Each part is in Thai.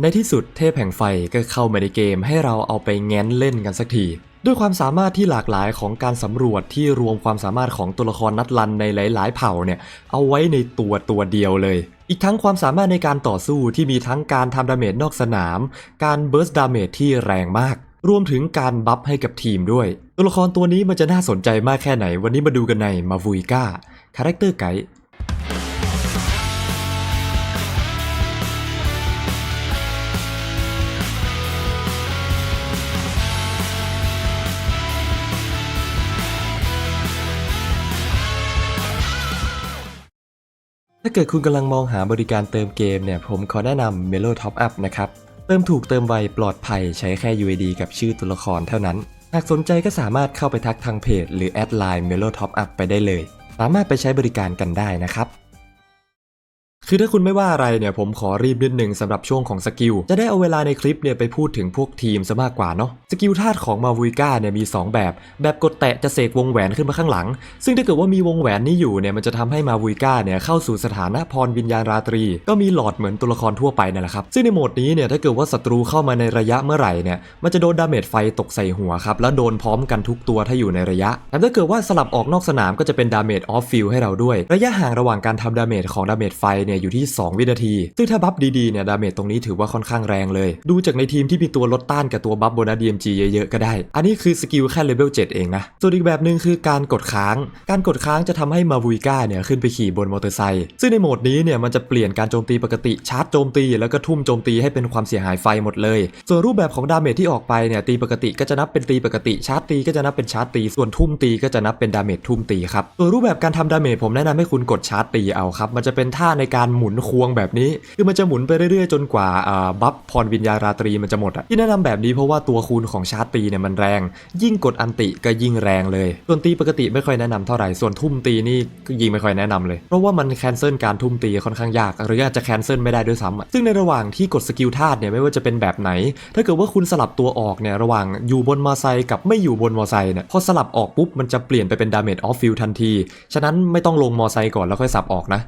ในที่สุดเทพแห่งไฟก็เข้ามาในเกมให้เราเอาไปแง้นเล่นกันสักที ด้วยความสามารถที่หลากหลายของการสำรวจที่รวมความสามารถของตัวละครนัดลันในหลาย ๆ เผ่าเนี่ยเอาไว้ในตัวตัวเดียวเลย อีกทั้งความสามารถในการต่อสู้ที่มีทั้งการทำดาเมจนอกสนาม การเบิร์สดาเมจที่แรงมาก รวมถึงการบัฟให้กับทีมด้วย ตัวละครตัวนี้มันจะน่าสนใจมากแค่ไหนวันนี้มาดูกันในมาวุยก้าคาแรคเตอร์ไกด์ เกิดคุณกำลังมองหาบริการเติมเกมเนี่ยผมขอแนะนำ Melo Top Up นะครับ เติมถูกเติมไวปลอดภัยใช้แค่ UID กับชื่อตัวละครเท่านั้น หากสนใจก็สามารถเข้าไปทักทางเพจ หรือแอดไลน์ Melo Top Up ไปได้เลย สามารถไปใช้บริการกันได้นะครับ คือถ้าคุณไม่ว่าอะไรเนี่ยผมขอรีบนิดหนึ่งสำหรับช่วงของสกิล จะได้เอาเวลาในคลิปเนี่ยไปพูดถึงพวกทีมซะมากกว่าเนาะสกิลธาตุของมาวุยก้าเนี่ยมี 2 แบบ แบบกดแตะจะเสกวงแหวนขึ้นมาข้างหลัง ซึ่งถ้าเกิดว่ามีวงแหวนนี้อยู่เนี่ยมันจะทำให้มาวุยก้าเนี่ยเข้าสู่สถานะพรวิญญาณราตรี ก็มีหลอดเหมือนตัวละครทั่วไปนั่นแหละครับ ซึ่งในโหมดนี้เนี่ยถ้าเกิดว่าศัตรูเข้ามาในระยะเมื่อไหร่เนี่ยมันจะโดนดาเมจไฟตกใส่หัวครับแล้วโดนพร้อมกันทุกตัวถ้าอยู่ในระยะแต่ถ้าเกิดว่าสลับออกนอกสนามก็จะเป็นดาเมจออฟฟิลให้เราด้วย ระยะห่างระหว่างการทำดาเมจของดาเมจไฟเนี่ยอยู่ที่ 2 วินาที ซึ่งถ้าบัฟดีๆเนี่ยดาเมจตรงนี้ถือว่าค่อนข้างแรงเลย ดูจากในทีมที่มีตัวลดต้านกับตัวบัฟโบนัส DMG เยอะๆก็ได้ อันนี้คือสกิลแค่เลเวล7เองนะ ส่วนอีกแบบหนึ่งคือการกดค้าง การกดค้างจะทำให้มาวุยก้าเนี่ยขึ้นไปขี่บนมอเตอร์ไซค์ซึ่งในโหมดนี้เนี่ยมันจะเปลี่ยนการโจมตีปกติชาร์จโจมตี แล้วก็ทุ่มโจมตีให้เป็นความเสียหายไฟหมดเลย ส่วนรูปแบบของดาเมจที่ออกไปเนี่ยตีปกติก็จะนับเป็นตีปกติชาร์จตีก็จะนับเป็นชาร์จตี ส่วนทุ่มตีก็จะนับเป็นดาเมจทุ่มตีครับส่วนรูปแบบการทำดาเมจผมแนะนำให้คุณกดชาร์จตีเอาครับมันจะเป็นท่าในการหมุนควงแบบนี้ คือมันจะหมุนไปเรื่อยๆ จนกว่าบัฟพรวิญญาราตรีมันจะหมดอะที่แนะนำแบบนี้เพราะว่าตัวคูณของชาร์จตีเนี่ยมันแรง ยิ่งกดอันติก็ยิ่งแรงเลย ส่วนตีปกติไม่ค่อยแนะนำเท่าไหร่ส่วนทุ่มตีนี่ก็ยิงไม่ค่อยแนะนำเลย เพราะว่ามันแคนเซิลการทุ่มตีค่อนข้างยาก หรืออาจจะแคนเซิลไม่ได้ด้วยซ้ำอะซึ่งในระหว่างที่กดสกิลธาตุเนี่ยไม่ว่าจะเป็นแบบไหน ถ้าเกิดว่าคุณสลับตัวออกเนี่ยระหว่างอยู่บนมอไซค์กับไม่อยู่บนมอไซค์เนี่ยพอสลับออกปุ๊บมันจะเปลี่ยนไปเป็นดาเมจออฟฟิลทันที ฉะนั้นไม่ต้องลงมอไซค์ก่อนแล้วค่อยสับออกนะ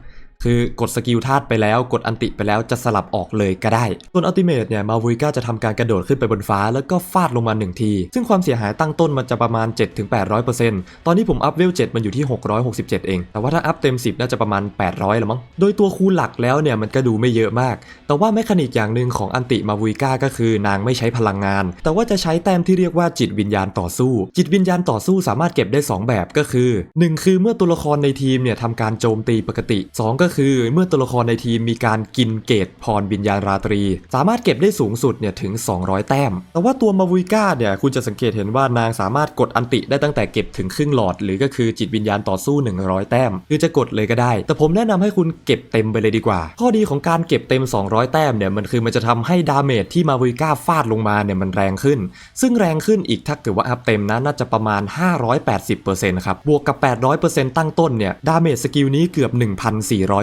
คือกดสกิลธาตุไปแล้วกดอันติไปแล้วจะสลับออกเลยก็ได้ ส่วนอัลติเมทเนี่ยมาวิก้าจะทำการกระโดดขึ้นไปบนฟ้าแล้วก็ฟาดลงมา 1 ที ซึ่งความเสียหายตั้งต้นมันจะประมาณ 7-800%ตอนนี้ผมอัพเวล7มันอยู่ที่ 667 เอง แต่ว่าถ้าอัพเต็ม 10 น่าจะประมาณ 800ล้วมั้ง โดยตัวคูณหลักแล้วเนี่ยมันก็ดูไม่เยอะมาก แต่ว่าแมคานิกอย่างหนึ่งของอันติมาวิก้าก็คือนางไม่ใช้พลังงาน แต่ว่าจะใช้แต้มที่เรียกว่าจิตวิญญาณต่อสู้ จิตวิญญาณต่อสู้สามารถเก็บได้ 2 แบบก็คือ 1 คือเมื่อตัวละครในทีมเนี่ยทำการโจมตีปกติ 2 ก็็คือเมื่อตัวละครในทีมมีการกินเกตพรวิญญาณราตรี สามารถเก็บได้สูงสุดเนี่ยถึง 200 แต้ม แต่ว่าตัวมาวุยก้าเนี่ยคุณจะสังเกตเห็นว่านางสามารถกดอันติได้ตั้งแต่เก็บถึงครึ่งหลอด หรือก็คือจิตวิญญาณต่อสู้ 100 แต้ม คือจะกดเลยก็ได้ แต่ผมแนะนำให้คุณเก็บเต็มไปเลยดีกว่า ข้อดีของการเก็บเต็ม 200 แต้มเนี่ยมันคือมันจะทำให้ดาเมจที่มาวุยก้าฟาดลงมาเนี่ยมันแรงขึ้น ซึ่งแรงขึ้นอีกถ้าเกิดว่าอัพเต็มนะน่าจะประมาณ 580%ครับบวกกับ 800%ตั้งต้นเนี่ยดาเมจสกิลนี้เกือบ 1,400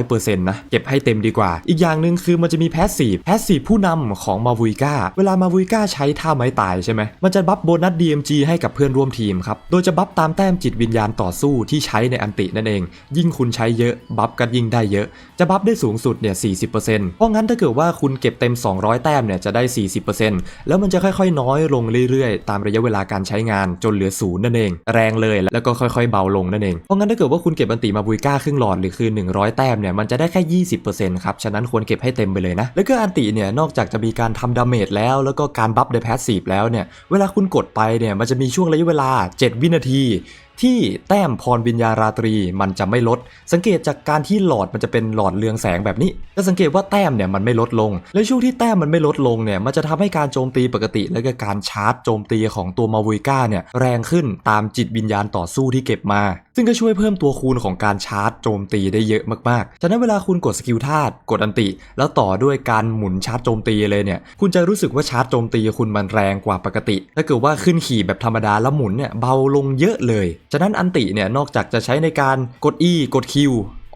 นะ เก็บให้เต็มดีกว่า อีกอย่างหนึ่งคือมันจะมีแพสซีฟแพสซีฟผู้นำของมาวุยก้าเวลามาวุยก้าใช้ท่าไม้ตายใช่ไหมมันจะบัฟโบนัส DMG ให้กับเพื่อนร่วมทีมครับ โดยจะบัฟตามแต้มจิตวิญญาณต่อสู้ที่ใช้ในอันตินั่นเอง ยิ่งคุณใช้เยอะบัฟก็ยิ่งได้เยอะ จะบัฟได้สูงสุดเนี่ย40%เพราะงั้นถ้าเกิดว่าคุณเก็บเต็ม 200 แต้มเนี่ยจะได้ 40%แล้วมันจะค่อยๆ น้อยลงเรื่อยๆ ตามระยะเวลาการใช้งานจนเหลือศูนย์นั่นเอง แรงเลยแล้วก็ค่อยๆ เบาลงนั่นเองเพราะงั้นถ้าเกิดว่าคุณเก็บอันติมาบุยก้าครึ่งหลอดหรือคือ 100 แต้มเนี่ยมันจะได้แค่ 20%ครับ ฉะนั้นควรเก็บให้เต็มไปเลยนะ แล้วก็อันติเนี่ยนอกจากจะมีการทำดาเมจแล้ว แล้วก็การบัฟเดอะแพสซีฟแล้วเนี่ย เวลาคุณกดไปเนี่ยมันจะมีช่วงระยะเวลา 7 วินาที ที่แต้มพรวิญญาราตรีมันจะไม่ลด สังเกตจากการที่หลอดมันจะเป็นหลอดเรืองแสงแบบนี้จะสังเกตว่าแต้มเนี่ยมันไม่ลดลง และช่วงที่แต้มมันไม่ลดลงเนี่ยมันจะทำให้การโจมตีปกติ และก็การชาร์จโจมตีของตัวมาวิก้าเนี่ยแรงขึ้นตามจิตวิญญาณต่อสู้ที่เก็บมา ซึ่งก็ช่วยเพิ่มตัวคูณของการชาร์จโจมตีได้เยอะมากๆฉะนั้นเวลาคุณกดสกิลธาตุกดอันติ แล้วต่อด้วยการหมุนชาร์จโจมตีเลยเนี่ยคุณจะรู้สึกว่าชาร์จโจมตีคุณมันแรงกว่าปกติ ถ้าเกิดว่าขึ้นขี่แบบธรรมดาแล้วหมุนเนี่ยเบาลงเยอะเลยฉะนั้นอันติเนี่ยนอกจากจะใช้ในการกด E กด Q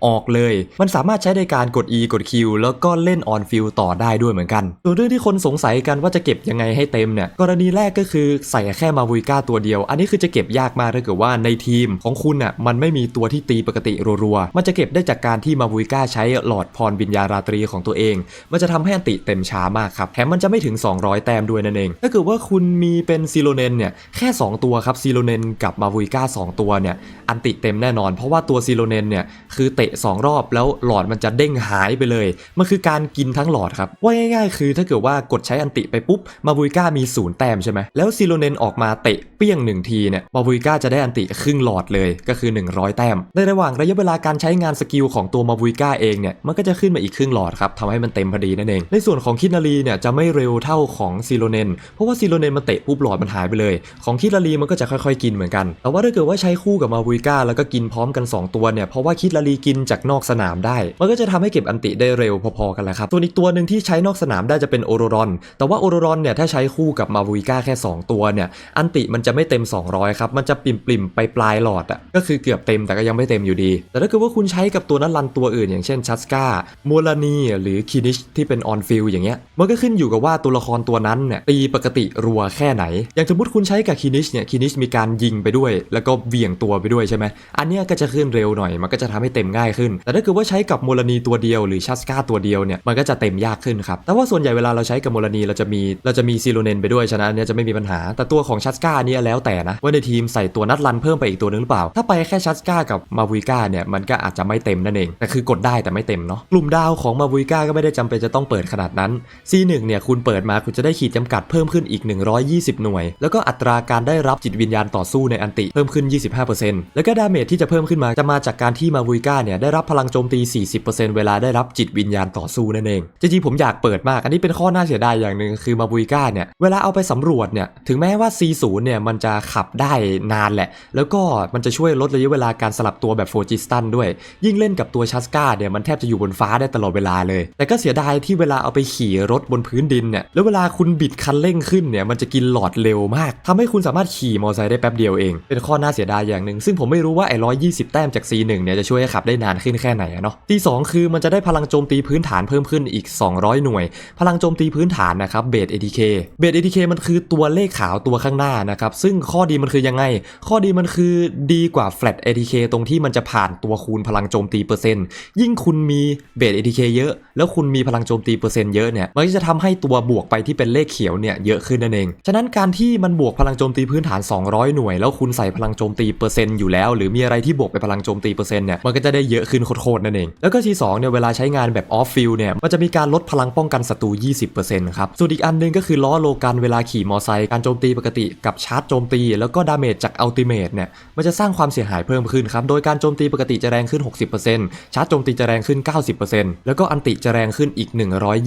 ออกเลย มันสามารถใช้ในการกด E กด Q แล้วก็เล่น on field ต่อได้ด้วยเหมือนกันส่วนเรื่องที่คนสงสัยกันว่าจะเก็บยังไงให้เต็มเนี่ยกรณีแรกก็คือใส่แค่มาวุยก้าตัวเดียว อันนี้คือจะเก็บยากมากถ้าเกิดว่าในทีมของคุณอะมันไม่มีตัวที่ตีปกติรัวๆ มันจะเก็บได้จากการที่มาวุยก้าใช้หลอดพรวิญญาราตรีของตัวเอง มันจะทำให้อันติเต็มช้ามากครับแถมมันจะไม่ถึง 200 แต้มด้วยนั่นเอง ถ้าเกิดว่าคุณมีเป็นซีโรเนนเนี่ยแค่ 2 ตัวครับซีโรเนนกับมาวุยก้า2 ตัวเนี่ยอันติเต็มแน่นอน เพราะว่าตัวซีโรเนนเนี่ยคือเตะ2 รอบแล้วหลอดมันจะเด้งหายไปเลย มันคือการกินทั้งหลอดครับ ว่าง่ายๆ คือถ้าเกิดว่ากดใช้อันติไปปุ๊บ มาวุยก้ามีศูนย์แต้มใช่ไหม แล้วซีโรเนนออกมาเตะเปี้ยงหนึ่งทีเนี่ย มาวุยก้าจะได้อันติครึ่งหลอดเลย ก็คือ 100 แต้ม ในระหว่างระยะเวลาการใช้งานสกิลของตัวมาวุยก้าเองเนี่ย มันก็จะขึ้นมาอีกครึ่งหลอดครับทำให้มันเต็มพอดีนั่นเอง ในส่วนของคิดนารีเนี่ยจะไม่เร็วเท่าของซีโรเนน เพราะว่าซีโรเนนมันเตะปุ๊บหลอดมันหายไปเลย ของคิดนารีมันก็จะค่อยๆ กินเหมือนกัน แต่ว่าถ้าเกิดว่าใช้คู่กับมาวุยก้าแล้วก็กินพร้อมกัน 2 ตัวเนี่ยเพราะว่าคิดนารีกินจากนอกสนามได้ มันก็จะทำให้เก็บอันติได้เร็วพอๆกันแหละครับส่วนอีกตัวหนึ่งที่ใช้นอกสนามได้จะเป็นโอโรรอน แต่ว่าโอโรรอนเนี่ยถ้าใช้คู่กับมาวุยก้าแค่ 2 ตัวเนี่ยอันติมันจะไม่เต็ม 200ครับมันจะปิ่มๆไปปลายหลอดอะก็คือเกือบเต็มแต่ก็ยังไม่เต็มอยู่ดี แต่ถ้าเกิดว่าคุณใช้กับตัวนั้นรันตัวอื่น อย่างเช่นชัสกาโมลานีหรือคินิชที่เป็นออนฟิลอย่างเงี้ยมันก็ขึ้นอยู่กับว่าตัวละครตัวนั้นเนี่ยตีปกติรัวแค่ไหน อย่างสมมติคุณใช้กับคินิชเนี่ยคินิชมีการยิงไปด้วย แล้วก็เวี่ยงตัวไปด้วยใช่ไหมอันเนี้ยก็จะขึ้นเร็วหน่อยมันก็จะทำให้เต็มง่ายขึ้น แต่ถ้าเกิดว่าใช้กับโมลานีตัวเดียวหรือชัสกาตัวเดียวเนี่ยมันก็จะเต็มยากขึ้นครับแต่ว่าส่วนใหญ่เวลาเราใช้กับโมลานีเราจะมีเราจะมีซีโรเนนไปด้วยฉะนั้นอันเนี้ยจะไม่มีปัญหา แต่ตัวของชัสกาเนี่ยแล้วแต่นะว่าในทีมใส่ตัวนัดรันเพิ่มไปอีกตัวนึงหรือเปล่า ถ้าไปแค่ชัสกากับมาวิก้าเนี่ยมันก็อาจจะไม่เต็มนั่นเองแต่คือกดได้แต่ไม่เต็มเนาะกลุ่มดาวของมาวิก้าก็ไม่ได้จำเป็นจะต้องเปิดขนาดนั้น C1 เนี่ยคุณเปิดมาคุณจะได้ขีดจำกัดเพิ่มขึ้นอีก 120 หน่วย แล้วก็อัตราการได้รับจิตวิญญาณต่อสู้ในอันติเพิ่มขึ้น 25%แล้วก็ดาเมจที่จะเพิ่มขึ้นมาจะมาจากการที่มาวิก้าเนี่ยได้รับพลังโจมตี 40%เวลาได้รับจิตวิญญาณต่อสู้นั่นเอง จริงๆผมอยากเปิดมาก อันนี้เป็นข้อน่าเสียดายอย่างหนึ่งคือมาวิก้าเนี่ยเวลาเอาไปสำรวจเนี่ยถึงแม้ว่า C0 เนี่ยมันจะขับได้นานแหละ แล้วก็มันจะช่วยลดระยะเวลาการสลับตัวแบบโฟจิสตันด้วย ยิ่งเล่นกับตัวชัสกาเนี่ยมันแทบจะอยู่บนฟ้าได้ตลอดเวลาเลย แต่ก็เสียดายที่เวลาเอาไปขี่รถบนพื้นดินเนี่ยแล้วเวลาคุณบิดคันเร่งขึ้นเนี่ยมันจะกินหลอดเร็วมากทำให้คุณสามารถขี่มอเตอร์ไซค์ได้แป๊บเดียวเอง เป็นข้อน่าเสียดายอย่างหนึ่งซึ่งผมไม่รู้ว่าไอ้ร้อยยี่สิบแต้มจาก C1 เนี่ยจะช่วยให้ขับได้นานขึ้นแค่ไหนอะเนาะที่สองคือมันจะได้พลังโจมตีพื้นฐานเพิ่มขึ้นอีก 200 หน่วย พลังโจมตีพื้นฐานนะครับเบส ATK เบส ATK มันคือตัวเลขขาวตัวข้างหน้านะครับซึ่งข้อดีมันคือยังไง ข้อดีมันคือดีกว่า flat ATK ตรงที่มันจะผ่านตัวคูณพลังโจมตีเปอร์เซ็นต์ยิ่งคุณมีเบส ATK เยอะ แล้วคุณมีพลังโจมตีเปอร์เซ็นต์เยอะเนี่ยมันก็จะทำให้ตัวบวกไปที่เป็นเลขเขียวเนี่ยเยอะขึ้นนั่นเองฉะนั้นการที่มันบวกพลังโจมตีพื้นฐาน 200 หน่วย แล้วคุณใส่พลังโจมตีเปอร์เซ็นต์อยู่แล้ว หรือมีอะไรที่บวกไปพลังโจมตีเปอร์เซ็นต์เนี่ยมันก็จะได้เยเยอะขึ้นโคตรๆนั่นเอง แล้วก็ที่สองเนี่ยเวลาใช้งานแบบออฟฟิลเนี่ยมันจะมีการลดพลังป้องกันศัตรู 20%ครับส่วนอีกอันนึงก็คือล้อโลกันเวลาขี่มอไซค์การโจมตีปกติกับชาร์จโจมตี แล้วก็ดาเมจจากอัลติเมทเนี่ยมันจะสร้างความเสียหายเพิ่มขึ้นครับโดยการโจมตีปกติจะแรงขึ้น 60%ชาร์จโจมตีจะแรงขึ้น 90%แล้วก็อันติจะแรงขึ้นอีก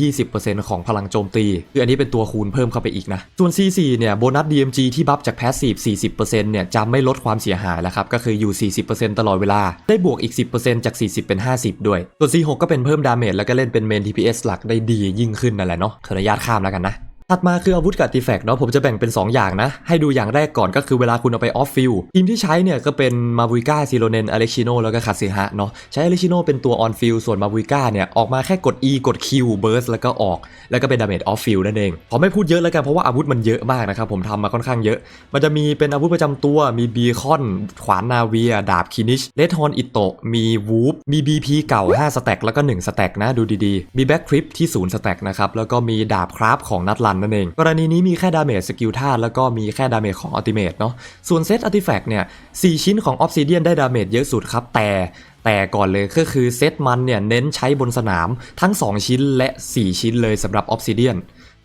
120%ของพลังโจมตีคืออันนี้เป็นตัวคูณเพิ่มเข้าไปอีกนะส่วน C4 เนี่ยโบนัส DMG ที่บัฟจากแพสซีฟ40%เนี่ยจะไม่ลดความเสียหายแล้วครับก็คืออยู่ 40%ตลอดเวลาได้บวกอีก 10%จาก 40 เป็น 50 ด้วยส่วน C6 ก็เป็นเพิ่มดาเมจแล้วก็เล่นเป็นเมน DPS หลักได้ดียิ่งขึ้นนั่นแหละเนาะขออนุญาตข้ามแล้วกันนะ ถัดมาคืออาวุธกับติแฟกต์เนาะผมจะแบ่งเป็น 2 อย่างนะ ให้ดูอย่างแรกก่อนก็คือเวลาคุณเอาไปออฟฟิลทีมที่ใช้เนี่ยก็เป็นมาวิก้าซิโรเนนอเล็กชิโนแล้วก็คาซิฮะเนาะใช้อเล็กชิโนเป็นตัวออนฟิลส่วนมาวิก้าเนี่ยออกมาแค่กด E กด Q เบิร์สแล้วก็ออก แล้วก็เป็นดาเมจออฟฟิลนั่นเองผมไม่พูดเยอะแล้วกันเพราะว่าอาวุธมันเยอะมากนะครับผมทำมาค่อนข้างเยอะ มันจะมีเป็นอาวุธประจำตัวมีบีคอนขวานนาเวีย ดาบคินิชเลดฮอนอิโตะมีวูฟมี BP เก่า5สแต็กแล้วก็1สแต็กนะดูดีๆ มีแบ็คคริปที่0สแต็กนะครับแล้วก็มีดาบคราฟของนัดลันนั่นเอง กรณีนี้มีแค่ดาเมจสกิลธาตุแล้วก็มีแค่ดาเมจของอัลติเมทเนาะส่วนเซตอัติแฟกต์เนี่ยสชิ้นของออฟซิเดียนได้ดาเมจเยอะสุดครับแต่แต่ก่อนเลยก็คือเซตมันเนี่ยเน้นใช้บนสนามทั้ง 2 ชิ้นและ 4 ชิ้นเลยสำหรับออฟซิเดียน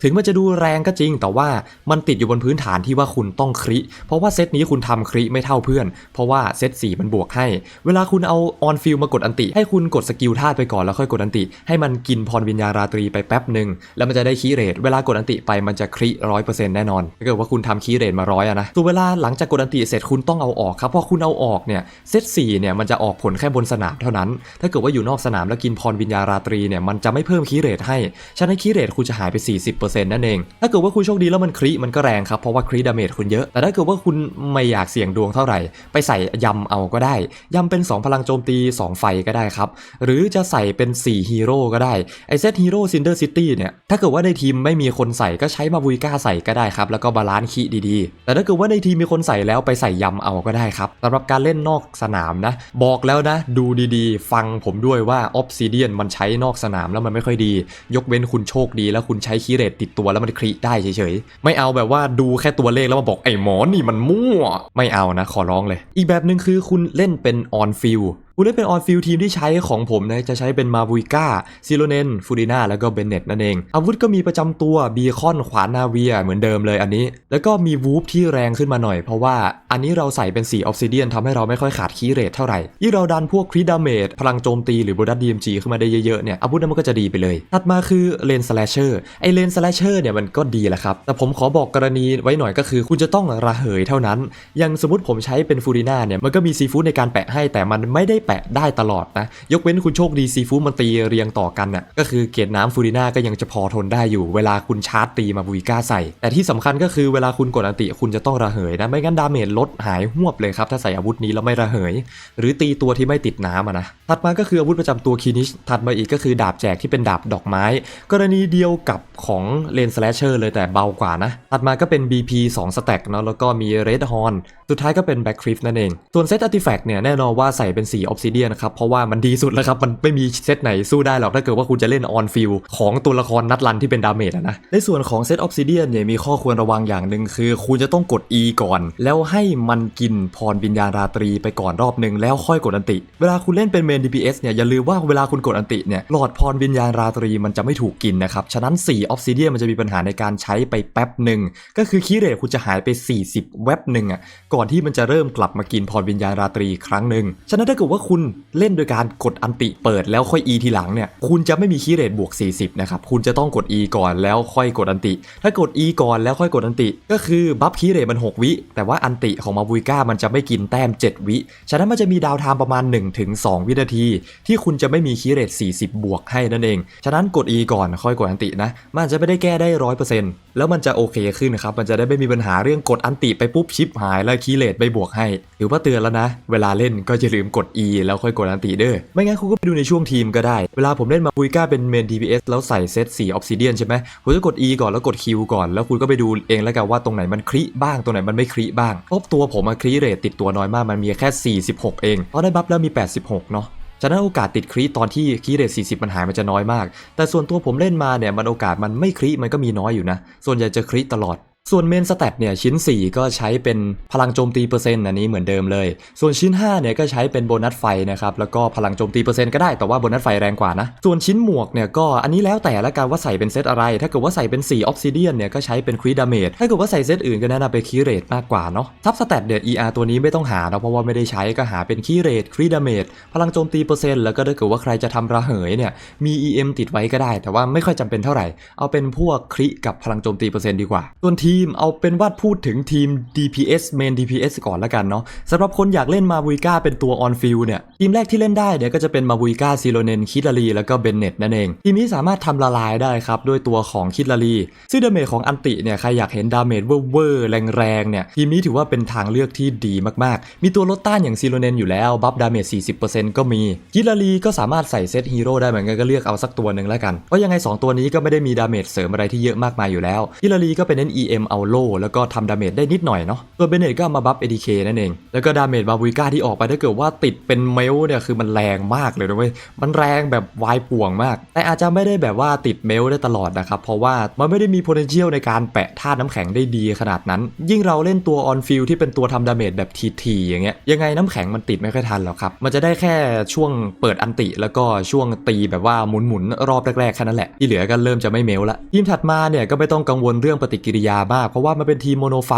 ถึงมันจะดูแรงก็จริง แต่ว่ามันติดอยู่บนพื้นฐานที่ว่าคุณต้องคริ เพราะว่าเซตนี้คุณทำคริไม่เท่าเพื่อน เพราะว่าเซต4มันบวกให้ เวลาคุณเอาออนฟิลมากดอันติ ให้คุณกดสกิลธาตุไปก่อนแล้วค่อยกดอันติ ให้มันกินพรวิญญาราตรีไปแป๊บหนึ่งแล้วมันจะได้คีเรทเวลากดอันติไปมันจะคริร้อยเปอร์เซ็นต์แน่นอนถ้าเกิดว่าคุณทำคีเรทมาร้อยอะนะตัวเวลาหลังจากกดอันติเสร็จคุณต้องเอาออกครับเพราะคุณเอาออกเนี่ยเซต4เนี่ยมันจะออกผลแค่บนสนามเท่านั้น ถ้าเกิดว่าอยู่นอกสนามแล้วกินพรวิญญาราตรีเนี่ยมันจะไม่เพิ่มคีเรทให้ฉะนั้นคีเรทคุณจะหายไป 40 40%นั่นเอง ถ้าเกิดว่าคุณโชคดีแล้วมันคริมันก็แรงครับ เพราะว่าคริดาเมจคุณเยอะ แต่ถ้าเกิดว่าคุณไม่อยากเสี่ยงดวงเท่าไหร่ ไปใส่ยำเอาก็ได้ ยำเป็น 2 พลังโจมตี 2 ไฟก็ได้ครับ หรือจะใส่เป็น 4 ฮีโร่ก็ได้ ไอเซตฮีโร่ซินเดอร์ซิตี้เนี่ย ถ้าเกิดว่าในทีมไม่มีคนใส่ก็ใช้มาบุยก้าใส่ก็ได้ครับ แล้วก็บาลานซ์คีดีๆ แต่ถ้าเกิดว่าในทีมมีคนใส่แล้วไปใส่ยำเอาก็ได้ครับสำหรับการเล่นนอกสนามนะ บอกแล้วนะ ดูดีๆ ฟังผมด้วยว่าออฟซิเดียนมันใช้นอกสนามแล้วมันไม่ค่อยดี ยกเว้นคุณโชคดีแล้วคุณใช้คีเรตติดตัวแล้วมันคริได้เฉยๆ ไม่เอาแบบว่าดูแค่ตัวเลขแล้วมาบอกไอ้หมอนี่มันมั่ว ไม่เอานะขอร้องเลย อีกแบบหนึ่งคือคุณเล่นเป็นออนฟิล คุณเล่นเป็นออนฟิลทีมที่ใช้ของผมนะจะใช้เป็นมาบุยก้าซิโลเนนฟูดิน่าแล้วก็เบนเน็ตนั่นเอง อาวุธก็มีประจำตัวบีคอนขวานนาเวียเหมือนเดิมเลยอันนี้ แล้วก็มีวูฟที่แรงขึ้นมาหน่อยเพราะว่าอันนี้เราใส่เป็นสีออฟซิเดียนทำให้เราไม่ค่อยขาดคีย์เรทเท่าไหร่ยิ่งเราดันพวกคริดาเมจพลังโจมตีหรือโบนัสดีเอ็มจีขึ้นมาได้เยอะๆเนี่ยอาวุธนั้นมันก็จะดีไปเลยถัดมาคือเลนสแลชเชอร์ไอเลนสแลชเชอร์เนี่ยมันก็ดีแหละครับแต่ผมขอบอกกรณีไว้หน่อยก็คือ คุณจะต้องระเหยเท่านั้นอย่างสมมติผมใช้เป็นฟูริน่าเนี่ยมันก็มีซีฟู้ดในการแปะให้แต่มันไม่ได้แปะได้ตลอดนะ ยกเว้นคุณโชคดีซีฟู้ดมันตีเรียงต่อกันน่ะก็คือเกรดน้ำฟูริน่าก็ยังจะพอทนได้อยู่ เวลาคุณชาร์จตีมาบุยก้าใส่ แต่ที่สำคัญก็คือเวลาคุณกดอันติคุณจะต้องระเหยนะ ไม่งั้นดาเมจลดหายหวบเลยครับ ถ้าใส่อาวุธนี้แล้วไม่ระเหย หรือตีตัวที่ไม่ติดน้ำนะถัดมาก็คืออาวุธประจำตัวคินิชถัดมาอีกก็คือดาบแจกที่เป็นดาบดอกไม้ กรณีเดียวกับของเลนสแลชเชอร์เลยแต่เบากว่านะถัดมาก็เป็น BP 2สแต็กเนาะแล้วก็มี Red Horn สุดท้ายก็เป็นแบ็คคริฟนั่นเองส่วนเซตอาร์ติแฟกต์เนี่ยแน่นอนว่าใส่เป็นสีออฟซิเดียนะครับ เพราะว่ามันดีสุดแล้วครับ มันไม่มีเซตไหนสู้ได้หรอกถ้าเกิดว่าคุณจะเล่นออนฟิลของตัวละครนัดรันที่เป็นดาเมจนะ ในส่วนของเซตออฟซิเดียนเนี่ยมีข้อควรระวังอย่างหนึ่งคือ คุณจะต้องกด E ก่อน แล้วให้มันกินพรวิญญาณราตรีไปก่อนรอบหนึ่งแล้วค่อยกดอันติ เวลาคุณเล่นเป็นเมน DPS เนี่ยอย่าลืมว่าเวลาคุณกดอันติเนี่ยหลอดพรวิญญาณราตรีมันจะไม่ถูกกินนะครับฉะนั้น4ออฟซิเดียนมันจะมีปัญหาในการใช้ไปแป๊บหนึ่งก็คือคีเรทคุณจะหายไป 40เว็บหนึ่งอะก่อนที่มันจะเริ่มกลับมากินพรวิญญาณราตรีครั้งหนึ่งฉะนั้นถ้าเกิดว่าคุณเล่นโดยการกดอันติเปิดแล้วค่อย E ทีหลังเนี่ยคุณจะไม่มีคีย์เรทบวก 40 นะครับ คุณจะต้องกด E ก่อนแล้วค่อยกดอันติ ถ้ากด E ก่อนแล้วค่อยกดอันติ ก็คือบัฟคีย์เรทมัน 6 วิ แต่ว่าอันติของมาบุยก้ามันจะไม่กินแต้ม 7 วิ ฉะนั้นมันจะมีดาวไทม์ประมาณ 1-2 วินาที ที่คุณจะไม่มีคีย์เรท40 บวกให้นั่นเอง ฉะนั้นกด E ก่อนค่อยกดอันตินะ มันจะไม่ได้แก้ได้ร้อยเปอร์เซ็นต์แล้วมันจะโอเคขึ้นนะครับ มันจะได้ไม่มีปัญหาเรื่องกดอันติไปปุ๊บชิปหายแล้วคีย์เรทไม่บวกให้ถือว่าเตือนแล้วนะ เวลาเล่นก็อย่าลืมกด E แล้วค่อยกดอันติเด้อไม่งั้นคุณก็ไปดูในช่วงทีมก็ได้ เวลาผมเล่นมาบุยก้าเป็นเมน DPS แล้วใส่เซต4 Obsidian ใช่ไหมผมจะกด E ก่อนแล้วกด Q ก่อนแล้วคุณก็ไปดูเองแล้วกันว่าตรงไหนมันคริบ้างตรงไหนมันไม่คริบ้างเพราะตัวผมอะคริเรทติดตัวน้อยมากมันมีแค่ 46 เองเพราะได้บัฟแล้วมี 86 เนาะฉะนั้นโอกาสติดคริตอนที่คีย์เรท40 มันหายมันจะน้อยมาก แต่ส่วนตัวผมเล่นมาเนี่ยมันโอกาสมันไม่คริมันก็มีน้อยอยู่นะ ส่วนใหญ่จะคริตลอด ส่วนเมนสแตทเนี่ยชิ้น 4 ก็ใช้เป็นพลังโจมตีเปอร์เซ็นต์อันนี้เหมือนเดิมเลย ส่วนชิ้น5เนี่ยก็ใช้เป็นโบนัสไฟนะครับแล้วก็พลังโจมตีเปอร์เซ็นต์ก็ได้แต่ว่าโบนัสไฟแรงกว่านะ ส่วนชิ้นหมวกเนี่ยก็อันนี้แล้วแต่ละกันว่าใส่เป็นเซตอะไร ถ้าเกิดว่าใส่เป็น4ออฟซิเดียนเนี่ยก็ใช้เป็นครีดาเมจถ้าเกิดว่าใส่เซตอื่นก็แนะนำเป็นคีเรทมากกว่าเนาะทับสแตทเดด ER ตัวนี้ไม่ต้องหาเนาะเพราะว่าไม่ได้ใช้ก็หาเป็นคีเรทครีดาเมจพลังโจมตีเปอร์เซ็นต์แล้วก็ถ้าเกิดว่าใครจะทำระเหยเนี่ยมี EM ติดไว้ก็ได้ แต่ว่าไม่ค่อยจำเป็นเท่าไหร่เอาเป็นพวกคริกับพลังโจมตีเปอร์เซ็นต์ดีกว่าส่วนทีมเอาเป็นว่าพูดถึงทีม DPS Main DPS ก่อนละกันเนาะสำหรับคนอยากเล่นมาบุยกาเป็นตัว on field เนี่ย ทีมแรกที่เล่นได้เนี่ยก็จะเป็นมาบุยกาซิโลเนนคิดลารีแล้วก็เบนเน็ตนั่นเอง ทีมนี้สามารถทำละลายได้ครับ ด้วยตัวของคิดลารีซึ่งดาเมจของอันติเนี่ยใครอยากเห็นดาเมจเวอร์ๆแรงๆเนี่ยทีมนี้ถือว่าเป็นทางเลือกที่ดีมากๆ มีตัวลดต้านอย่างซิโลเนนอยู่แล้วบัฟดาเมจ40%ก็มีคิดลารีก็สามารถใส่เซตฮีโร่ได้เหมือนกันก็เลือกเอาสักตัวหนึ่งแล้วกันเพราะยังไงสองตัวนี้ก็ไม่ได้มีดาเมจเสริมอะไรที่เยอะมากมายอยู่แล้วคิดลารีก็เป็นเน้น EM เอาโลแล้วก็ทำดาเมจได้นิดหน่อยเนาะตัวเบเนตก็มาบัฟ ADK นั่นเอง แล้วก็ดาเมจบาบุยก้าที่ออกไปถ้าเกิดว่าติดเป็นเมลเนี่ยคือมันแรงมากเลยนะเว้ยมันแรงแบบวายป่วงมาก แต่อาจจะไม่ได้แบบว่าติดเมลได้ตลอดนะครับเพราะว่ามันไม่ได้มี potential ในการแปะธาตุน้ำแข็งได้ดีขนาดนั้น ยิ่งเราเล่นตัว on field ที่เป็นตัวทำดาเมจแบบทีๆอย่างเงี้ยยังไงน้ำแข็งมันติดไม่ค่อยทันหรอกครับ มันจะได้แค่ช่วงเปิดอันติแล้วก็ช่วงตีแบบว่าหมุนๆรอบแรกๆแค่นั้นแหละที่เหลือก็เริ่มจะไม่เมลละทีมถัดมาเนี่ยก็ไม่ต้องกังวลเรื่องปฏิกิริยามาก เพราะว่ามันเป็นทีมโมโนไฟ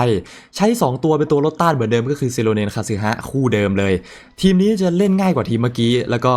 ใช้ 2 ตัวเป็นตัวลดต้านเหมือนเดิมก็คือเซโลเนนคาซึฮะคู่เดิมเลย ทีมนี้จะเล่นง่ายกว่าทีมเมื่อกี้แล้วก็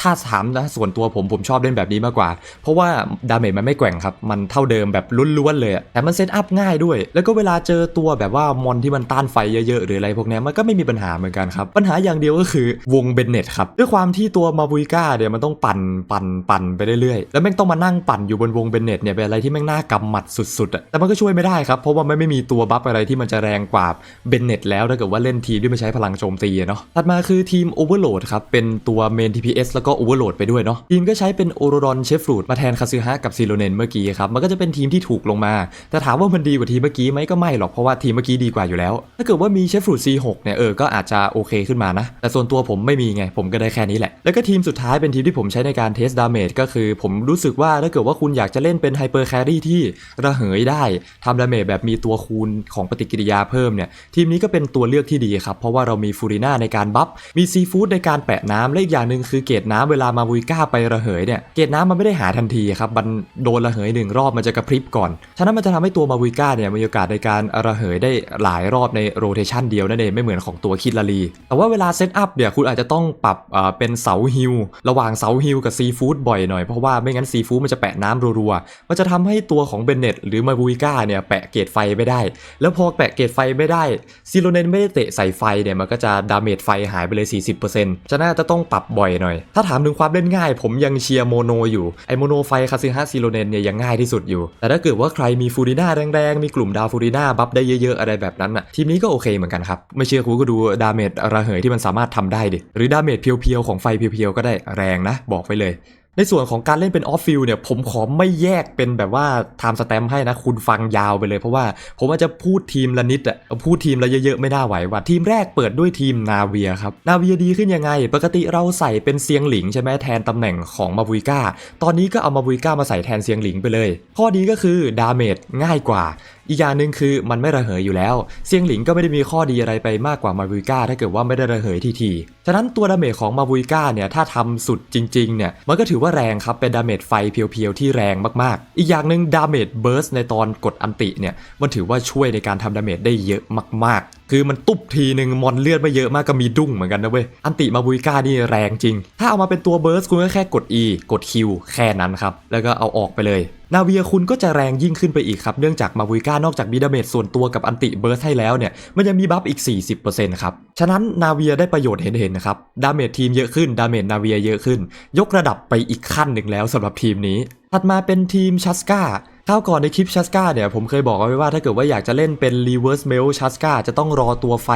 ถ้าถามนะส่วนตัวผมผมชอบเล่นแบบนี้มากกว่า เพราะว่าดาเมจมันไม่แกว่งครับ มันเท่าเดิมแบบล้วนๆเลย แต่มันเซตอัพง่ายด้วย แล้วก็เวลาเจอตัวแบบว่ามอนที่มันต้านไฟเยอะๆ หรืออะไรพวกนี้มันก็ไม่มีปัญหาเหมือนกันครับ ปัญหาอย่างเดียวก็คือวงเบนเน็ตครับด้วยความที่ตัวมาบุยก้าเนี่ยมันต้องปั่นปั่นปั่นไปเรื่อยๆ แล้วแม่งต้องมานั่งปั่นอยู่บนวงเบนเน็ตเนี่ยเป็นอะไรที่แม่งน่ากำหมัดสุดๆอะแต่มันก็ช่วยไม่ได้ครับเพราะว่ามันไม่มีตัวบัฟอะไรที่มันจะแรงกว่าเบนเน็ตแล้วถ้าเกิดว่าเล่นทีมที่ไม่ใช้พลังโจมตีเนาะถัดมาคือทีม Overload ครับเป็นตัวเมน TPS แล้วก็ Overload ไปด้วยเนาะทีมก็ใช้เป็นโอโรรอนเชฟรูดมาแทนคาซึฮะกับซีโรเนนเมื่อกี้ครับมันก็จะเป็นทีมที่ถูกลงมา แต่ถามว่ามันดีกว่าทีมเมื่อกี้ไหมก็ไม่หรอกเพราะว่าทีมเมื่อกี้ดีกว่าอยู่แล้ว ถ้าเกิดว่ามีเชฟรูด C6 เนี่ยเออก็อาจจะโอเคขึ้นมานะ แต่ส่วนตัวผมไม่มีไงผมก็ได้แค่นี้แหละ แล้วก็ทีมสุดท้ายเป็นทีมที่ผมใช้ในการเทสดาเมจก็คือ ผมรู้สึกว่าถ้าเกิดว่าคุณอยากจะเล่นเป็นไฮเปอร์แครี่ที่ระเหยได้ทำดาเมจแบบมีตัวคูณของปฏิกิริยาเพิ่มเนี่ยทีมนี้ก็เป็นตัวเลือกที่ดีครับเพราะว่าเรามีฟูริน่าในการบัฟมีซีฟู้ดในการแปะน้ำและอีกอย่างหนึ่งคือเกรดน้ำเวลามาบุยก้าไประเหยเนี่ยเกรดน้ำมันไม่ได้หาทันทีครับมันโดนระเหยหนึ่งรอบมันจะกระพริบก่อน ฉะนั้นมันจะทำให้ตัวมาบุยก้าเนี่ยมีโอกาสในการระเหยได้หลายรอบในโรเทชันเดียวนั่นเองไม่เหมือนของตัวคิดลารีแต่ว่าเวลาเซตอัพเนี่ยคุณอาจจะต้องปรับเป็นเสาฮิลระหว่างเสาฮิลกับซีฟู้ดบ่อยหน่อยเพราะว่าไม่งั้นซีฟู้ดมันจะแปะน้ำรัวๆมันจะทำให้ตัวของเบนเน็ตหรือมาบุยก้าเนี่ยแปะเกรดไฟไม่ได้ แล้วพอแปะเกรดไฟไม่ได้ซิโลเนนไม่ได้เตะใส่ไฟเนี่ยมันก็จะดาเมจไฟหายไปเลย 40%ฉะนั้นจะต้องปรับบ่อยหน่อย ถ้าถามถึงความเล่นง่าย ผมยังเชียร์โมโนอยู่ไอโมโนไฟคาซิฮะซิโลเนนเนี่ยยังง่ายที่สุดอยู่ แต่ถ้าเกิดว่าใครมีฟูริน่าแรงๆ มีกลุ่มดาวฟูริน่าบัฟได้เยอะๆ อะไรแบบนั้นอะทีมนี้ก็โอเคเหมือนกันครับ ไม่เชื่อคุณก็ดูดาเมจระเหยที่มันสามารถทำได้ดิหรือดาเมจเพียวๆของไฟเพียวๆก็ได้แรงนะ บอกไปเลย ในส่วนของการเล่นเป็นออฟฟิลเนี่ยผมขอไม่แยกเป็นแบบว่าไทม์สแตมป์ให้นะ คุณฟังยาวไปเลย เพราะว่าผมอาจจะพูดทีมละนิดอะพูดทีมละเยอะๆ ไม่น่าไหวว่ะทีมแรกเปิดด้วยทีมนาเวียครับ นาเวียดีขึ้นยังไง ปกติเราใส่เป็นเซียงหลิงใช่ไหมแทนตำแหน่งของมาบุยก้า ตอนนี้ก็เอามาบุยก้ามาใส่แทนเซียงหลิงไปเลย ข้อดีก็คือดาเมจง่ายกว่า อีกอย่างหนึ่งคือมันไม่ระเหยอยู่แล้ว เซียงหลิงก็ไม่ได้มีข้อดีอะไรไปมากกว่ามาบุยก้าถ้าเกิดว่าไม่ได้ระเหยทีทีฉะนั้นตัวดาเมจของมาบุยก้าเนี่ยถ้าทำสุดจริงๆเนี่ยมันก็ถือว่าแรงครับเป็นดาเมจไฟเพียวๆที่แรงมากๆ อีกอย่างหนึ่งดาเมจเบิร์สในตอนกดอันติเนี่ยมันถือว่าช่วยในการทำดาเมจได้เยอะมากๆ คือมันตุบทีหนึ่งมอนเลือดไม่เยอะมากก็มีดุ้งเหมือนกันนะเว้ยอันติมาบุยก้านี่แรงจริง ถ้าเอามาเป็นตัวเบิร์สคุณก็แค่กด E กด Q แค่นั้นครับแล้วก็เอาออกไปเลย นาเวียคุณก็จะแรงยิ่งขึ้นไปอีกครับ เนื่องจากมาบุยก้านอกจากมีดาเมจส่วนตัวกับอันติเบิร์สให้แล้วเนี่ย มันยังมีบัฟอีก 40%ครับ ฉะนั้นนาเวียได้ประโยชน์เห็นๆนะครับ ดาเมจทีมเยอะขึ้น ดาเมจนาเวียเยอะขึ้น ยกระดับไปอีกขั้นหนึ่งแล้วสำหรับทีมนี้ ถัดมาเป็นทีมชัสกาคราวก่อนในคลิปชัสกาเนี่ยผมเคยบอกเอาไว้ว่าถ้าเกิดว่าอยากจะเล่นเป็น reverse melt ชัสกาจะต้องรอตัวไฟ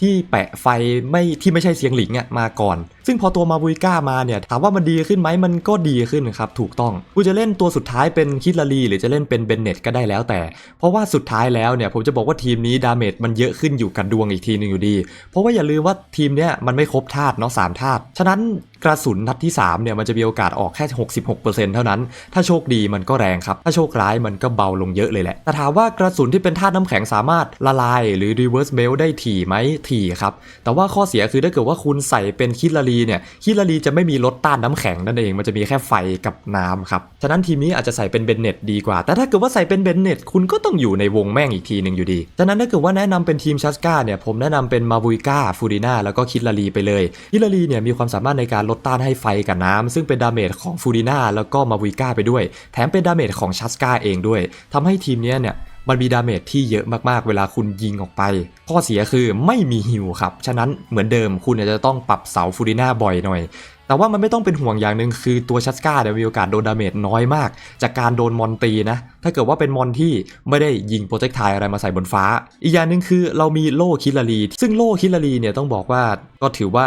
ที่แปะไฟไม่ที่ไม่ใช่เสียงหลิงอะมาก่อน ซึ่งพอตัวมาบุยก้ามาเนี่ยถามว่ามันดีขึ้นไหมมันก็ดีขึ้นครับถูกต้องคุณจะเล่นตัวสุดท้ายเป็นคิดลารีหรือจะเล่นเป็นเบนเน็ตก็ได้แล้วแต่ เพราะว่าสุดท้ายแล้วเนี่ยผมจะบอกว่าทีมนี้ดาเมจมันเยอะขึ้นอยู่กับดวงอีกทีหนึ่งอยู่ดี เพราะว่าอย่าลืมว่าทีมเนี้ยมันไม่ครบธาตุเนาะสามธาตุฉะนั้นกระสุนนัดที่3เนี่ยมันจะมีโอกาสออกแค่ 66%เท่านั้น ถ้าโชคดีมันก็แรงครับ ถ้าโชคร้ายมันก็เบาลงเยอะเลยแหละ แต่ถามว่ากระสุนที่เป็นธาตุน้ำแข็งสามารถละลายหรือ reverse melt ได้ถี่ไหมถี่ครับ แต่ว่าข้อเสียคือถ้าเกิดว่าคุณใส่เป็นคิดลารีเนี่ยคิลารีจะไม่มีรถต้านน้ำแข็งนั่นเอง มันจะมีแค่ไฟกับน้ำครับฉะนั้นทีมนี้อาจจะใส่เป็นเบนเน็ตดีกว่า แต่ถ้าเกิดว่าใส่เป็นเบนเน็ตคุณก็ต้องอยู่ในวงแม่งอีกทีหนึ่งอยู่ดีฉะนั้นถ้าเกิดว่าแนะนำเป็นทีมชัสกาเนี่ยผมแนะนำเป็นมาบุยก้าฟูริน่าแล้วก็คิดลารีไปเลยคิลารีเนี่ยมีความสามารถในการลดต้านให้ไฟกับน้ำซึ่งเป็นดาเมจของฟูริน่าแล้วก็มาบุยก้าไปด้วย แถมเป็นดาเมจของชัสกาเองด้วยทำให้ทีมเนี้ยเนี่ย มันมีดาเมจที่เยอะมากๆ เวลาคุณยิงออกไป ข้อเสียคือไม่มีฮิวครับ ฉะนั้นเหมือนเดิมคุณอาจจะต้องปรับเสาฟูริน่าบ่อยหน่อย แต่ว่ามันไม่ต้องเป็นห่วงอย่างหนึ่งคือตัวชัสกาเนี่ยมีโอกาสโดนดาเมจน้อยมาก จากการโดนมอนตีนะ ถ้าเกิดว่าเป็นมอนที่ไม่ได้ยิงโปรเจกต์ไทอะไรมาใส่บนฟ้า อีกอย่างหนึ่งคือเรามีโล่คิดลารี ซึ่งโล่คิดลารีเนี่ยต้องบอกว่าก็ถือว่า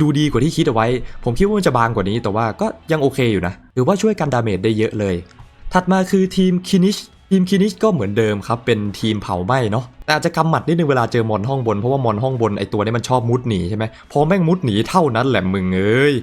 ดูดีกว่าที่คิดเอาไว้ ผมคิดว่ามันจะบางกว่านี้ แต่ว่าก็ยังโอเคอยู่นะถือว่าช่วยกันดาเมจได้เยอะเลย ถัดมาคือทีมคินิช ทีมคินิชก็เหมือนเดิมครับ เป็นทีมเผาไหม้เนาะแต่อาจจะกำหมัดนิดนึงเวลาเจอมอนห้องบน เพราะว่ามอนห้องบนไอตัวนี้มันชอบมุดหนีใช่ไหมพอแม่งมุดหนีเท่านั้นแหละมึงเอ้ย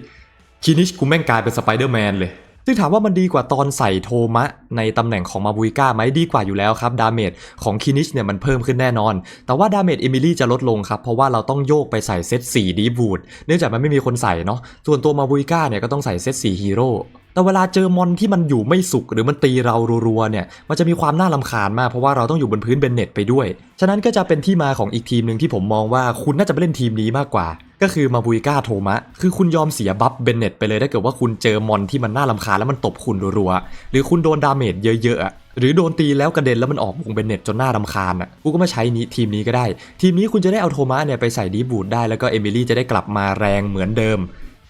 คินิชกูแม่งกลายเป็นสไปเดอร์แมนเลย ซึ่งถามว่ามันดีกว่าตอนใส่โทมะ ในตำแหน่งของมาบุยก้าไหมดีกว่าอยู่แล้วครับ ดาเมจของคินิชเนี่ยมันเพิ่มขึ้นแน่นอน แต่ว่าดาเมจเอมิลี่จะลดลงครับ เพราะว่าเราต้องโยกไปใส่เซต4ดีบูดเนื่องจากมันไม่มีคนใส่เนาะส่วนตัวมาบุยก้าเนี่ยก็ต้องใส่เซต4ฮีโร่แต่เวลาเจอมอนที่มันอยู่ไม่สุกหรือมันตีเรารัวๆเนี่ย มันจะมีความน่าลำคาญมากเพราะว่าเราต้องอยู่บนพื้นเบนเน็ตไปด้วย ฉะนั้นก็จะเป็นที่มาของอีกทีมหนึ่งที่ผมมองว่าคุณน่าจะไปเล่นทีมนี้มากกว่า ก็คือมาบุยก้าโทมะ คือคุณยอมเสียบัฟเบนเน็ตไปเลยถ้าเกิดว่าคุณเจอมอนที่มันน่าลำคาแล้วมันตบคุณรัวๆ หรือคุณโดนดาเมจเยอะๆ หรือโดนตีแล้วกระเด็นแล้วมันออกวงเบนเน็ตจนหน้ารำคาญอะ กูก็มาใช้นี้ทีมนี้ก็ได้ ทีมนี้คุณจะได้เอาโทมะเนี่ยไปใส่ดีบูดได้แล้วก็เอมิลี่จะได้กลับมาแรงเหมือนเดิม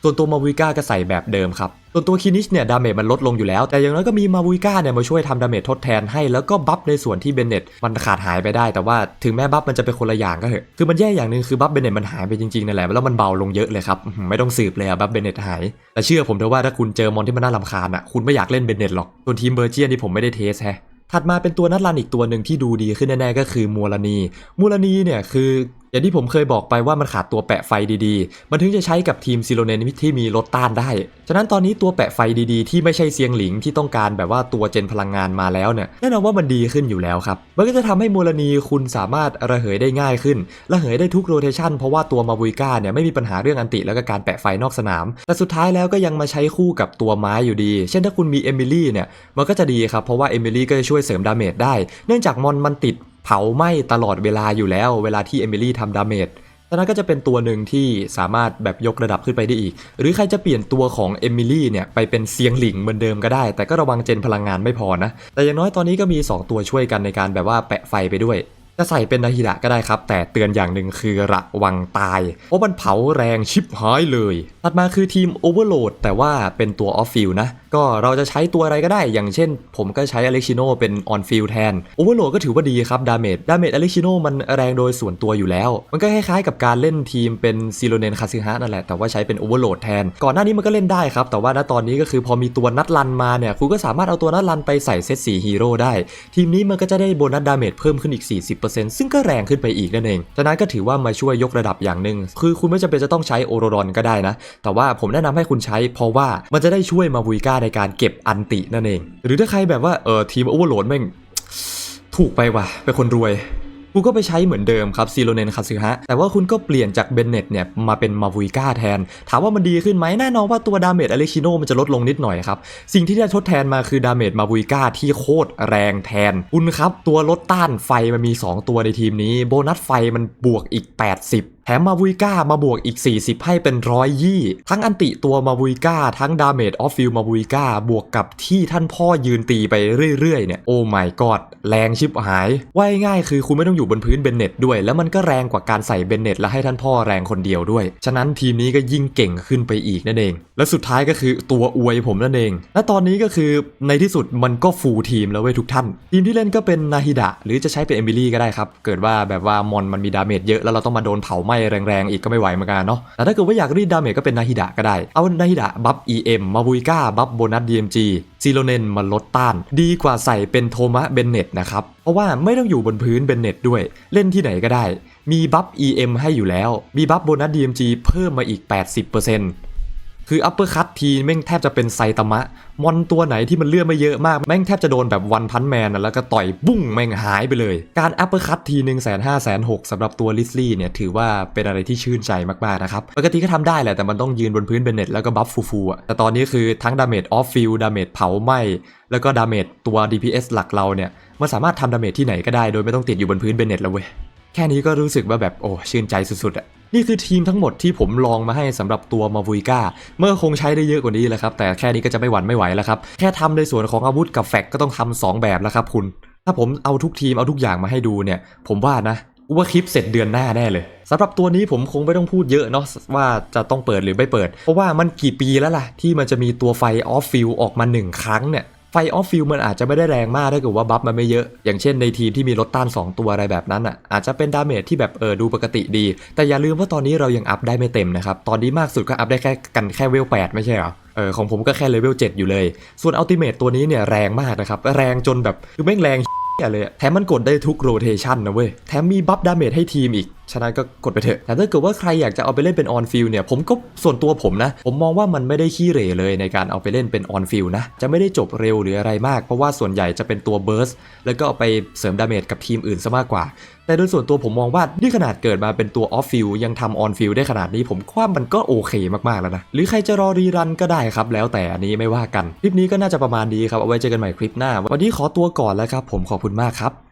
ส่วนตัวมาวิก้าก็ใส่แบบเดิมครับ ส่วนตัวคินิชเนี่ยดาเมจมันลดลงอยู่แล้ว แต่อย่างน้อยก็มีมาวิก้าเนี่ยมาช่วยทำดาเมจทดแทนให้ แล้วก็บัฟในส่วนที่เบนเน็ตมันขาดหายไปได้ แต่ว่าถึงแม้บัฟมันจะเป็นคนละอย่างก็เถอะ คือมันแย่อย่างหนึ่งคือบัฟเบนเน็ตมันหายไปจริงๆนั่นแหละ แล้วมันเบาลงเยอะเลยครับ ไม่ต้องสืบเลยอะบัฟเบนเน็ตหาย แต่เชื่อผมเถอะว่าถ้าคุณเจอมอนที่มันน่ารำคาญอะคุณไม่อยากเล่นเบนเน็ตหรอกส่วนทีมเบอร์เจียนนี่ผมไม่ได้เทสแฮะถัดมาเป็นตัวนัดรันอีกตัวหนึ่งที่ดูดีขึ้นแน่ๆก็คือมูลานีมูลานีเนี่ยคืออย่างที่ผมเคยบอกไปว่ามันขาดตัวแปะไฟดีๆ มันถึงจะใช้กับทีมซิโลเนนที่มีรถต้านได้ ฉะนั้นตอนนี้ตัวแปะไฟดีๆ ที่ไม่ใช่เซียงหลิงที่ต้องการแบบว่าตัวเจนพลังงานมาแล้วเนี่ยแน่นอนว่ามันดีขึ้นอยู่แล้วครับ มันก็จะทำให้มูลนีคุณสามารถระเหยได้ง่ายขึ้น ระเหยได้ทุกโรเทชันเพราะว่าตัวมาบุยก้าเนี่ยไม่มีปัญหาเรื่องอันติแล้วก็การแปะไฟนอกสนาม แต่สุดท้ายแล้วก็ยังมาใช้คู่กับตัวไม้อยู่ดี เช่นถ้าคุณมีเอมิลี่เนี่ย มันก็จะดีครับ เพราะว่าเอมิลี่ก็จะช่วยเสริมดาเมจได้ เนื่องจากมอนมันติด เผาไหม้ตลอดเวลาอยู่แล้ว เวลาที่เอมิลี่ทำดาเมจฉะนั้นก็จะเป็นตัวหนึ่งที่สามารถแบบยกระดับขึ้นไปได้อีก หรือใครจะเปลี่ยนตัวของเอมิลี่เนี่ยไปเป็นเซียงหลิงเหมือนเดิมก็ได้ แต่ก็ระวังเจนพลังงานไม่พอนะ แต่อย่างน้อยตอนนี้ก็มี 2 ตัวช่วยกันในการแบบว่าแปะไฟไปด้วยจะใส่เป็นนาฮิระก็ได้ครับ แต่เตือนอย่างหนึ่งคือระวังตาย เพราะมันเผาแรงชิบหายเลยถัดมาคือทีม Overload แต่ว่าเป็นตัว Off Field นะก็เราจะใช้ตัวอะไรก็ได้ อย่างเช่น ผมก็ใช้ Alexino เป็น On Field แทน Overload ก็ถือว่าดีครับ ดาเมจ ดาเมจ Alexino มันแรงโดยส่วนตัวอยู่แล้ว มันก็คล้ายๆกับการเล่นทีมเป็นซีโรเนนคาซิฮะนั่นแหละ แต่ว่าใช้เป็น Overload แทน ก่อนหน้านี้มันก็เล่นได้ครับ แต่ว่าณตอนนี้ก็คือพอมีตัวนัดรันมาเนี่ย คุณก็สามารถเอาตัวนัดรันไปใส่เซต4ฮีโร่ได้ ทีมนี้มันก็จะได้โบนัสดาเมจเพิ่มขึ้นอีก 40%ซึ่งก็แรงขึ้นไปอีกนั่นเองฉะนั้นก็ถือว่ามาช่วยยกระดับอย่างหนึ่งคือคุณไม่จำเป็นจะต้องใช้โอโรรอนก็ได้นะ แต่ว่าผมแนะนำให้คุณใช้เพราะว่ามันจะได้ช่วยมาวุยกาในการเก็บอันตินั่นเอง หรือถ้าใครแบบว่าเออทีมโอเวอร์โหลดแม่งถูกไปว่ะเป็นคนรวยกูก็ไปใช้เหมือนเดิมครับซีโรเนนคาซึฮะแต่ว่าคุณก็เปลี่ยนจากเบนเน็ตเนี่ยมาเป็นมาวุยก้าแทน ถามว่ามันดีขึ้นไหมแน่นอนว่าตัวดาเมจอเล็กชิโนมันจะลดลงนิดหน่อยครับ สิ่งที่ได้ทดแทนมาคือดาเมจมาวุยก้าที่โคตรแรงแทน คุณครับ ตัวลดต้านไฟมันมี 2 ตัวในทีมนี้ โบนัสไฟมันบวกอีก 80 แถมมาวุยก้ามาบวกอีก 40 ให้เป็นร้อยยี่ ทั้งอันติตัวมาวุยก้า ทั้งดาเมจออฟฟิลมาวุยก้า บวกกับที่ท่านพ่อยืนตีไปเรื่อยๆเนี่ย โอ้ my god แรงชิบหาย ว่ายง่ายคือคุณไม่ต้องอยู่บนพื้นเบนเน็ตด้วย แล้วมันก็แรงกว่าการใส่เบนเน็ตและให้ท่านพ่อแรงคนเดียวด้วย ฉะนั้นทีมนี้ก็ยิ่งเก่งขึ้นไปอีกนั่นเอง และสุดท้ายก็คือตัวอวยผมนั่นเอง และตอนนี้ก็คือในที่สุดมันก็ฟูลทีมแล้วเว้ยทุกท่าน ทีมที่เล่นก็เป็นนาฮิดะหรือจะใช้เป็นเอมิลี่ก็ได้ครับ เกิดว่าแบบว่ามอนมันมีดาเมจเยอะแล้วเราต้องมาโดนเผาไหมแรงๆอีกก็ไม่ไหวเหมือนกันเนาะแต่ถ้าเกิดว่าอยากรีดดาเมจก็เป็นนาฮิดะก็ได้ เอานาฮิดะบัฟ EM มาบุยก้าบัฟโบนัส DMG ซีโรเนนมาลดต้าน ดีกว่าใส่เป็นโทมะเบนเน็ตนะครับ เพราะว่าไม่ต้องอยู่บนพื้นเบนเน็ตด้วย เล่นที่ไหนก็ได้ มีบัฟ EM ให้อยู่แล้ว มีบัฟโบนัส DMG เพิ่มมาอีก 80% คืออัปเปอร์คัตทีแม่งแทบจะเป็นไซตามะ มอนตัวไหนที่มันเลือดไม่เยอะมาก แม่งแทบจะโดนแบบวันพันแมนแล้วก็ต่อยบุ้งแม่งหายไปเลย การอัปเปอร์คัตทีหนึ่งแสนห้าแสนหกสำหรับตัวลิสลี่เนี่ยถือว่าเป็นอะไรที่ชื่นใจมากๆนะครับ ปกติก็ทำได้แหละแต่มันต้องยืนบนพื้นเบนเน็ตแล้วก็บัฟฟูๆอะแต่ตอนนี้คือทั้งดาเมจออฟฟิลดาเมจเผาไหม้แล้วก็ดาเมจตัว DPS หลักเราเนี่ยมันสามารถทำดาเมจที่ไหนก็ได้โดยไม่ต้องติดอยู่บนพื้นเบนเน็ตแล้วเว้ยแค่นี้ก็รู้สึกว่าแบบโอ้ชื่นใจสุดๆอะ นี่คือทีมทั้งหมดที่ผมลองมาให้สำหรับตัวมาวุยก้าเมื่อคงใช้ได้เยอะกว่านี้แหละครับ แต่แค่นี้ก็จะไม่หวั่นไม่ไหวแล้วครับ แค่ทำในส่วนของอาวุธกับแฟกก็ต้องทำสองแบบแล้วครับคุณ ถ้าผมเอาทุกทีมเอาทุกอย่างมาให้ดูเนี่ย ผมว่านะว่าคลิปเสร็จเดือนหน้าแน่เลยสำหรับตัวนี้ผมคงไม่ต้องพูดเยอะเนาะว่าจะต้องเปิดหรือไม่เปิด เพราะว่ามันกี่ปีแล้วล่ะ ที่มันจะมีตัวไฟออฟฟิลออกมาหนึ่งครั้งเนี่ย ไฟออฟฟิลมันอาจจะไม่ได้แรงมากถ้าเกิดว่าบัฟมันไม่เยอะ อย่างเช่นในทีมที่มีรถต้าน 2 ตัวอะไรแบบนั้นอะอาจจะเป็นดาเมจที่แบบเออดูปกติดี แต่อย่าลืมว่าตอนนี้เรายังอัพได้ไม่เต็มนะครับ ตอนนี้มากสุดก็อัพได้แค่กันแค่เวล8ไม่ใช่เหรอเออของผมก็แค่เลเวล7อยู่เลย ส่วนอัลติเม e ตัวนี้เนี่ยแรงมากนะครับ แรงจนแบบคือแม่งแรงเลยแถมมันกดได้ทุกโรเทชันนะเว้ยแถมมีบัฟดาเมจให้ทีมอีก ฉะนั้นก็กดไปเถอะ แต่ถ้าเกิดว่าใครอยากจะเอาไปเล่นเป็นออนฟิลเนี่ย ผมก็ส่วนตัวผมนะ ผมมองว่ามันไม่ได้ขี้เหร่เลยในการเอาไปเล่นเป็นออนฟิลนะ จะไม่ได้จบเร็วหรืออะไรมาก เพราะว่าส่วนใหญ่จะเป็นตัวเบิร์สแล้วก็เอาไปเสริมดาเมจกับทีมอื่นซะมากกว่า แต่โดยส่วนตัวผมมองว่านี่ขนาดเกิดมาเป็นตัวออฟฟิลยังทำออนฟิลได้ขนาดนี้ผมว่ามันก็โอเคมากๆแล้วนะ หรือใครจะรอรีรันก็ได้ครับ แล้วแต่อันนี้ไม่ว่ากัน คลิปนี้ก็น่าจะประมาณนี้ครับ เอาไว้เจอกันใหม่คลิปหน้า วันนี้ขอตัวก่อนแล้วครับ ผมขอบคุณมากครับ